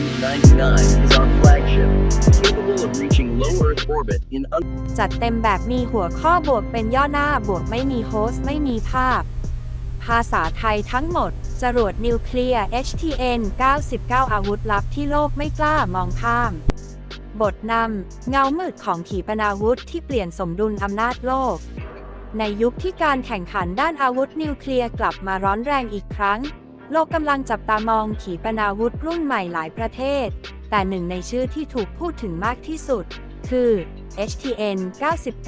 M99 is our flagship, capable of reaching low Earth orbit in un จัดเต็มแบบมีหัวข้อบวกเป็นย่อหน้าบวกไม่มีโฮสต์ไม่มีภาพ ภาษาไทยทั้งหมด จรวดนิวเคลียร์ HTN 99 อาวุธลับที่โลกไม่กล้ามองข้าม บทนำ เงามืดของขีปนาวุธที่เปลี่ยนสมดุลอำนาจโลก ในยุคที่การแข่งขันด้านอาวุธนิวเคลียร์กลับมาร้อนแรงอีกครั้ง โลกกำลังจับตามองขีปนาวุธรุ่นใหม่หลายประเทศ แต่หนึ่งในชื่อที่ถูกพูดถึงมากที่สุด คือ HTN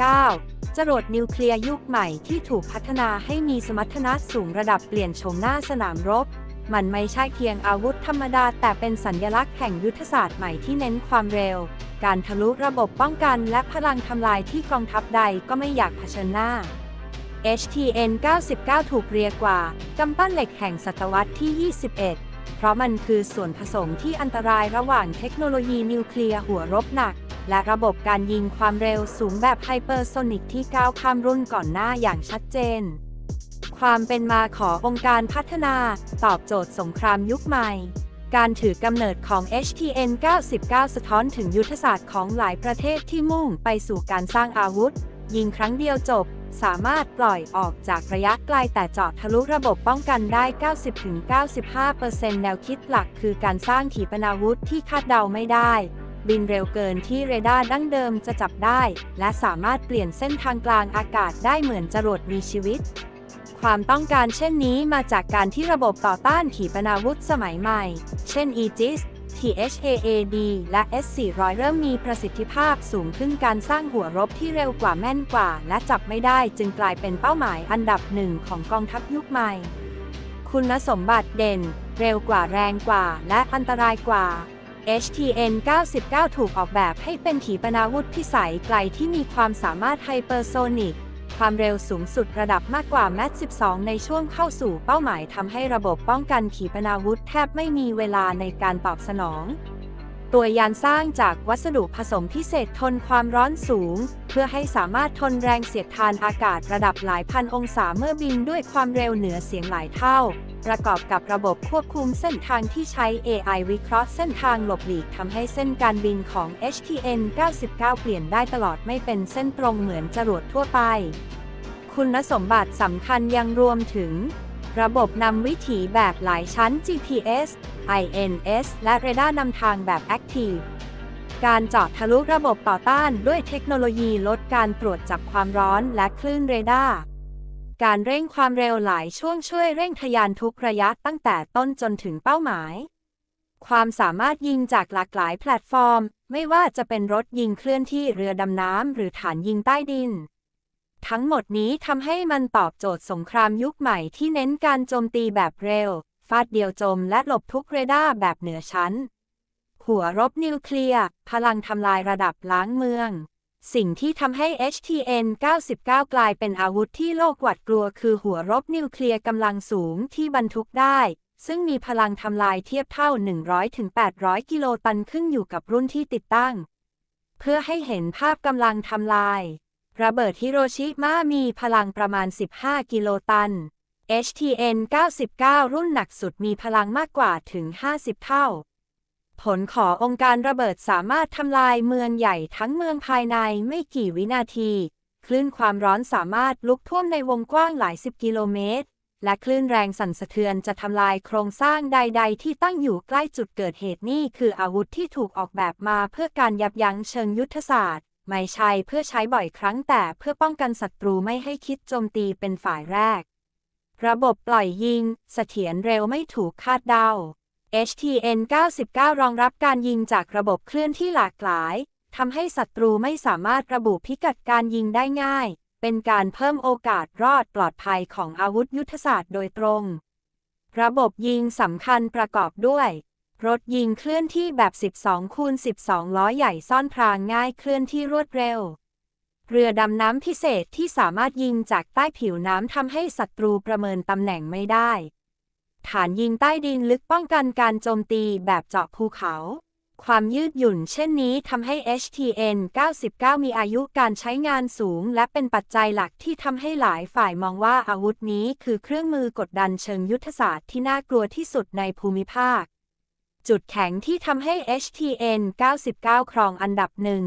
99 จรวดนิวเคลียร์ยุคใหม่ที่ถูกพัฒนาให้มีสมรรถนะสูงระดับเปลี่ยนโฉมหน้าสนามรบ มันไม่ใช่เพียงอาวุธธรรมดา แต่เป็นสัญญลักษณ์แห่งยุทธศาสตร์ใหม่ที่เน้นความเร็ว การทะลุระบบป้องกันและพลังทำลายที่กองทัพใดก็ไม่อยากเผชิญหน้า HTN 99 ถูกเรียกว่ากำปั้นเหล็กแห่งศตวรรษที่ 21 เพราะมันคือส่วนผสมที่อันตรายระหว่างเทคโนโลยีนิวเคลียร์หัวรบหนัก และระบบการยิงความเร็วสูงแบบไฮเปอร์โซนิกที่ก้าวข้ามรุ่นก่อนหน้าอย่างชัดเจน ความเป็นมาขององค์การพัฒนา ตอบโจทย์สงครามยุคใหม่ การถือกำเนิดของ HTN 99 สะท้อนถึงยุทธศาสตร์ของหลายประเทศที่มุ่งไปสู่การสร้างอาวุธ ยิงครั้งเดียวจบ สามารถปล่อยออกจากระยะไกลแต่เจาะทะลุระบบป้องกันได้ 90-95%แนวคิดหลักคือการสร้างขีปนาวุธที่คาดเดาไม่ได้ บินเร็วเกินที่เรดาร์ดั้งเดิมจะจับได้ และสามารถเปลี่ยนเส้นทางกลางอากาศได้เหมือนจรวดมีชีวิต ความต้องการเช่นนี้มาจากการที่ระบบต่อต้านขีปนาวุธสมัยใหม่ เช่น Aegis THAAD และ S400 เริ่มมีประสิทธิภาพสูงขึ้นการสร้างหัวรบที่เร็วกว่าแม่นกว่า และจับไม่ได้จึงกลายเป็นเป้าหมายอันดับหนึ่งของกองทัพยุคใหม่ คุณสมบัติเด่น เร็วกว่าแรงกว่า และอันตรายกว่า HTN 99 ถูกออกแบบให้เป็นขีปนาวุธพิสัยไกลที่มีความสามารถไฮเปอร์โซนิก ความเร็วสูงสุดระดับมากกว่าแมท12 ในช่วงเข้าสู่เป้าหมายทำให้ระบบป้องกันขีปนาวุธแทบไม่มีเวลาในการตอบสนอง ตัวยานสร้างจากวัสดุผสมพิเศษทนความร้อนสูง เพื่อให้สามารถทนแรงเสียดทานอากาศระดับหลายพันองศาเมื่อบินด้วยความเร็วเหนือเสียงหลายเท่า ประกอบกับระบบควบคุมเส้นทางที่ใช้ AI วิเคราะห์เส้นทางหลบหลีกทำให้เส้นการบินของ HTN 99 เปลี่ยนได้ตลอดไม่เป็นเส้นตรงเหมือนจรวดทั่วไป คุณสมบัติสำคัญยังรวมถึง ระบบนำวิถีแบบหลายชั้น GPS INS และเรดาร์นำทางแบบ Active การเจาะทะลุระบบต่อต้านด้วยเทคโนโลยีลดการตรวจจับความร้อนและคลื่นเรดาร์ การเร่งความเร็วหลายช่วงช่วยเร่งทะยานทุกระยะตั้งแต่ต้นจนถึงเป้าหมาย ความสามารถยิงจากหลากหลายแพลตฟอร์ม ไม่ว่าจะเป็นรถยิงเคลื่อนที่เรือดำน้ำหรือฐานยิงใต้ดิน ทั้งหมดนี้ทำให้มันตอบโจทย์สงครามยุคใหม่ที่เน้นการโจมตีแบบเร็ว ฟาดเดียวจมและหลบทุกเรดาร์แบบเหนือชั้น หัวรบนิวเคลียร์ พลังทำลายระดับล้างเมือง สิ่งที่ทำให้ HTN 99 กลายเป็นอาวุธที่โลกหวาดกลัวคือหัวรบนิวเคลียร์กำลังสูงที่บรรทุกได้ ซึ่งมีพลังทำลายเทียบเท่า 100-800 กิโลตันขึ้นอยู่กับรุ่นที่ติดตั้ง เพื่อให้เห็นภาพกำลังทำลาย ระเบิดฮิโรชิมามีพลังประมาณ 15 กิโลตัน HTN 99 รุ่นหนักสุดมีพลังมากกว่าถึง 50 เท่า ผลขององค์การระเบิดสามารถทำลายเมืองใหญ่ทั้งเมืองภายในไม่กี่วินาที คลื่นความร้อนสามารถลุกท่วมในวงกว้างหลายสิบกิโลเมตร และคลื่นแรงสั่นสะเทือนจะทำลายโครงสร้างใด ๆ ที่ตั้งอยู่ใกล้จุดเกิดเหตุนี่คืออาวุธที่ถูกออกแบบมาเพื่อการยับยั้งเชิงยุทธศาสตร์ ไม่ใช่เพื่อใช้บ่อยครั้งแต่เพื่อป้องกันศัตรูไม่ให้คิดโจมตีเป็นฝ่ายแรก ระบบปล่อยยิง เสถียรเร็วไม่ถูกคาดเดา HTN 99 รองรับการยิงจากระบบเคลื่อนที่หลากหลายทำให้ศัตรูไม่สามารถระบุพิกัดการยิงได้ง่าย เป็นการเพิ่มโอกาสรอดปลอดภัยของอาวุธยุทธศาสตร์โดยตรง ระบบยิงสำคัญประกอบด้วย รถยิงเคลื่อนที่แบบ 12 คูณ 12 ล้อใหญ่ซ่อนพรางง่ายเคลื่อนที่รวดเร็ว เรือดำน้ำพิเศษที่สามารถยิงจากใต้ผิวน้ำทำให้ศัตรูประเมินตำแหน่งไม่ได้ ฐานยิงใต้ดินลึกป้องกันการโจมตีแบบเจาะภูเขา ความยืดหยุ่นเช่นนี้ทำให้ HTN 99 มีอายุการใช้งานสูง และเป็นปัจจัยหลักที่ทำให้หลายฝ่ายมองว่าอาวุธนี้คือเครื่องมือกดดันเชิงยุทธศาสตร์ที่น่ากลัวที่สุดในภูมิภาค จุดแข็งที่ทำให้ HTN 99 ครองอันดับหนึ่ง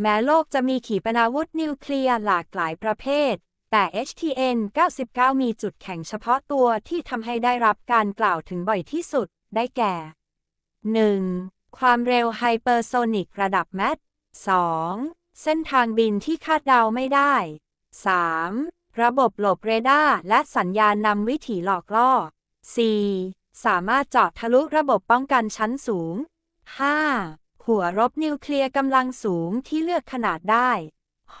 แม้โลกจะมีขีปนาวุธนิวเคลียร์หลากหลายประเภท แต่ HTN 99 มีจุดแข็งเฉพาะตัวที่ทำให้ได้รับการกล่าวถึงบ่อยที่สุด ได้แก่ 1. ความเร็วไฮเปอร์โซนิกระดับแมท 2. เส้นทางบินที่คาดเดาไม่ได้ 3. ระบบหลบเรดาร์และสัญญาณนำวิถีหลอกล่อ 4. สามารถเจาะทะลุระบบป้องกันชั้นสูง 5. หัวรบนิวเคลียร์กำลังสูงที่เลือกขนาดได้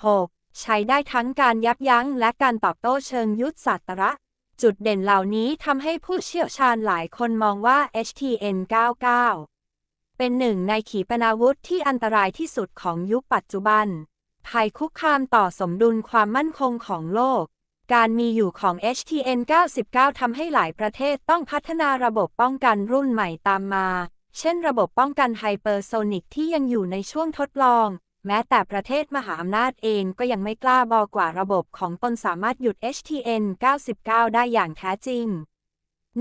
6. ใช้ได้ทั้งการยับยั้งและการตอบโต้เชิงยุทธศาสตระ จุดเด่นเหล่านี้ทำให้ผู้เชี่ยวชาญหลายคนมองว่า HTN 99 เป็นหนึ่งในขีปนาวุธที่อันตรายที่สุดของยุคปัจจุบัน ภัยคุกคามต่อสมดุลความมั่นคงของโลก การมีอยู่ของ HTN 99ทำให้หลายประเทศต้องพัฒนาระบบป้องกันรุ่นใหม่ตามมา เช่น ระบบป้องกันไฮเปอร์โซนิกที่ยังอยู่ในช่วงทดลอง แม้แต่ประเทศมหาอำนาจเองก็ยังไม่กล้าบอกว่าระบบของตนสามารถหยุด HTN 99 ได้อย่างแท้จริง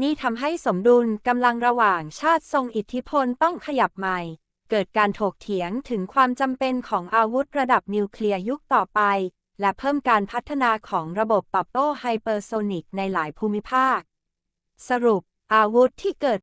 นี่ทำให้สมดุลกำลังระหว่างชาติทรงอิทธิพลต้องขยับใหม่ เกิดการถกเถียงถึงความจำเป็นของอาวุธระดับนิวเคลียร์ยุคต่อไป และเพิ่มการพัฒนาของระบบตอบโต้ไฮเปอร์โซนิกในหลายภูมิภาค สรุปอาวุธที่เกิด